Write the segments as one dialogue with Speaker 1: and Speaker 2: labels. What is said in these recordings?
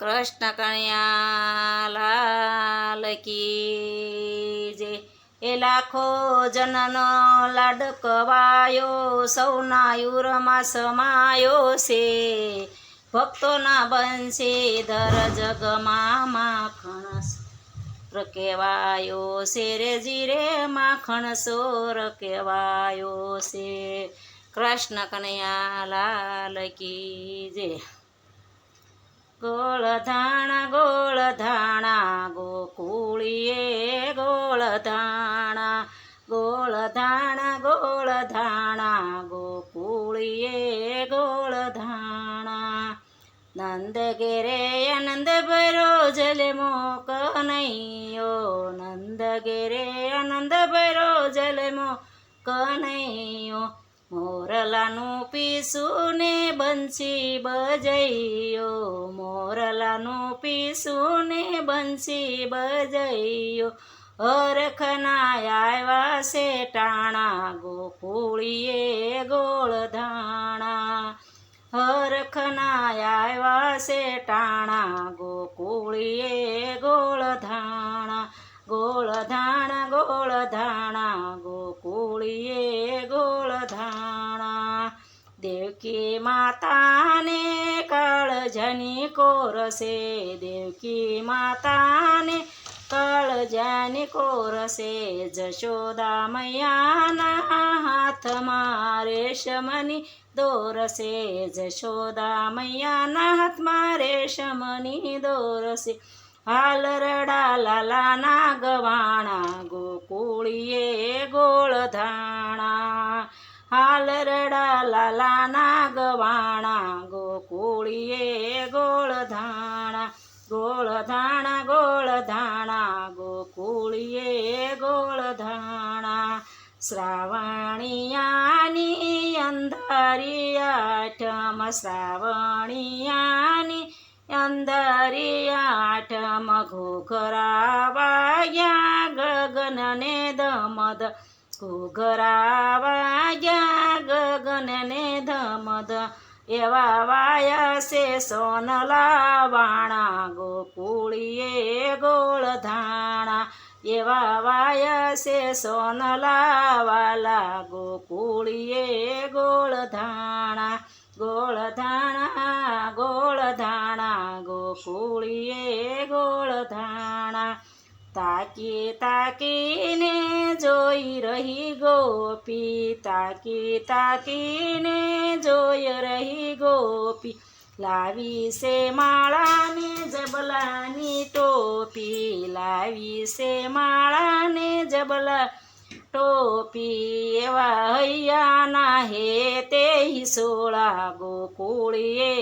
Speaker 1: કૃષ્ણ કણ્યા લાલ કી જે એ લાખો જનનો લાડકવાયો, સૌના યુરમાં સમાયો છે. ભક્તોના બનશે ધર જગમાં માખણ સોર કહેવાયો છે. રે જીરે માખણ સોર કહેવાયો છે. કૃષ્ણ કનૈયા લાલ કી જે ગોળ ધાણા ગોળ ધાણા ગોકુળીએ ગોળ ધાણા ગોળ ધાણા ગોળ ધાણા ગોકુળીએ ગોળ ધાણા નંદ ગેરે આનંદ ભરો જલે મોક નૈયો નંદ ગેરે આનંદ ભરો જલે મોક નૈયો. મોરલાનું પીસું ને બંસી બજૈયો. મોરલાનું પીસું ને બંસી બજૈયો. હરખના આવ્યા છે ટાણા, ગોકુળીએ ગોળધાણા હરખના આવ્યા છે ટાણા, ગોકુળીએ ગોળધાણા ગોળધાણા ગોળધાણા ગોળ ધાણા, ગોકુળીએ ગોળ देवकी माताने काळजनी कोरसे देवकी माताने काळजनी कोरसे जशोदा मैयाना हाथ मारे शमनी दोरसे जशोदा मैयाना हात मारे शमनी दोरसे. हाल रडाला लाना गवाणा गोकुळिये गोळधाणा. હાલ રડા લાલાના ગવાણા ગોકુળીએ ગોળધાણા ગોળધાણા ગોળધાણા ગોળ ધાણા ગોકુળીએ ગોળધાણા. શ્રાવણિયાની અંધારી આઠમ, શ્રાવણિયાની અંધારી આઠમ ઘોઘરા વાગ્યા ગગનને દમદ ઘોઘરા વાગ્યા ગગનને ધમદ એવા વાયા છે સોનલા વાણા, ગોકુળીએ ગોળ ધાણા, એવા વાયા છે સોનલા વાલા, ગોકુળીએ ગોળ ધાણા ગોળ ધાણા ગોળ ધાણા, ગોકુળીએ ગોળ ધાણા. તાકી તાકીને જોઈ રહી ગોપી, તાકી તાકીને જોઈ રહી ગોપી. લાવી સે માળાને જબલાની ટોપી લાવી સે માળાને જબલા ટોપી. એવા હૈયાના હે તે સોળા ગોકુળીએ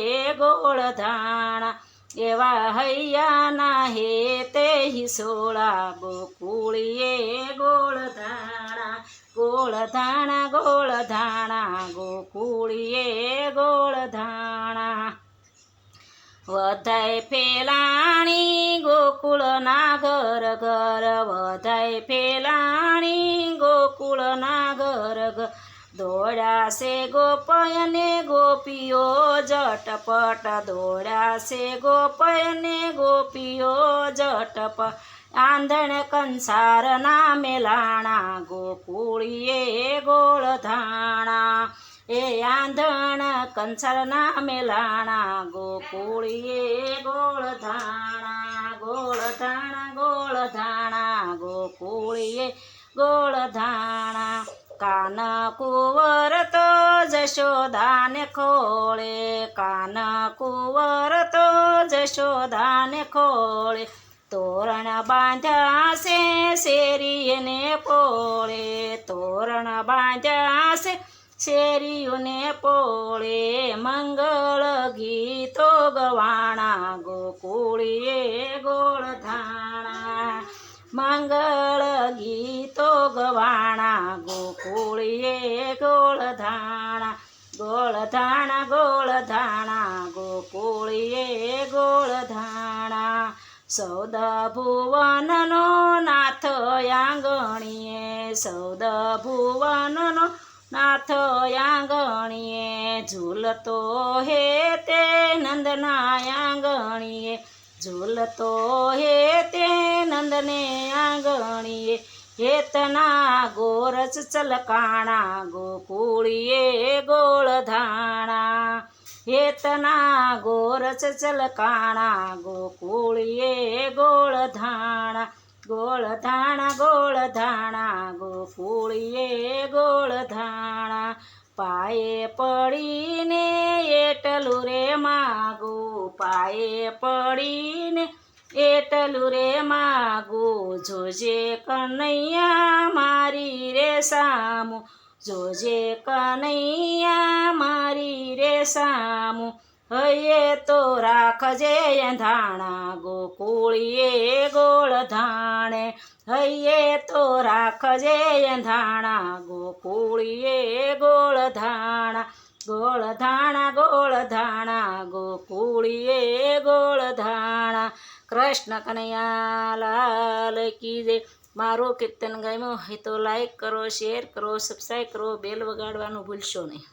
Speaker 1: ગોળ ધાણા એવા હૈયાના હે તે સોળા ગોકુળીએ ગોળ ધાણા ગોળ ધાણા ગોળ ધાણા, ગોકુળીએ ગોળ ધાણા. વધાય ફેલાણી ગોકુળના ઘર ઘર, વધાય ફેલાણી ગોકુળના ઘર ઘર. દોડ્યા છે ગોપયને ગોપીઓ જટપટ દોડાશે ગોપયને ગોપીઓ જટપ આંધણ કંસારના મેલાણા, ગોકુળીએ ગોળધાણા એ આંધણ કંસારના મેલાણા, ગોકુળીએ ગોળધાણા ગોળધાણા ગોળધાણા ગોળ ધાણા, ગોકુળીએ ગોળ ધાણા. કાન કુંવર તો જશોદાને ખોળે, કાન કુંવર તો જશોદાને ખોળે, તોરણ બાંધ્યા છે શેરીને પોળે, તોરણ બાંધ્યા છે શેરીઓને પોળે, મંગળ ગીતો ગવાણા ગોકુળીએ ગોળધાણા મંગળ ગીતો ગોકુળીએ ગોળ ધાણા ગોળ ધાણા ગોળ ધાણા ગોકુળીએ ગોળ ધાણા. સૌદ ભુવનનો નાથ આંગણીએ, સૌદ ભુવનનો નાથ આંગણીએ, ઝૂલતો હે તે નંદના આંગણીએ, ઝૂલતો હે તે નંદને આંગણીએ. હેતના ગોરસ ચલકાણા ગોકુળીએ ગોળધાણા હેતના ગોરસ ચલકાણા ગોકુળીએ ગોળધાણા ગોળધાણા ગોળધાણા ગોકુળીએ ગોળધાણા પાયે પડીને એટલું રે માગું પાયે પડીને એટલું રે માગું, જોજે કનૈયા મારી રે સામું, જોજે કનૈયા મારી રે સામું, હૈયે તો રાખજે ધાણા ગોકુળીએ ગોળધાણે હૈયે તો રાખજે ધાણા ગોકુળીએ ગોળધાણા ગોળધાણા ગોળધાણા ગોકુળીએ ગોળધાણા કૃષ્ણ કનૈયા લાલ કી જય. મારો કીર્તન ગમ્યો હોય તો લાઈક કરો શેર કરો સબસ્ક્રાઈબ કરો બેલ વગાડવાનું ભૂલશો નહીં.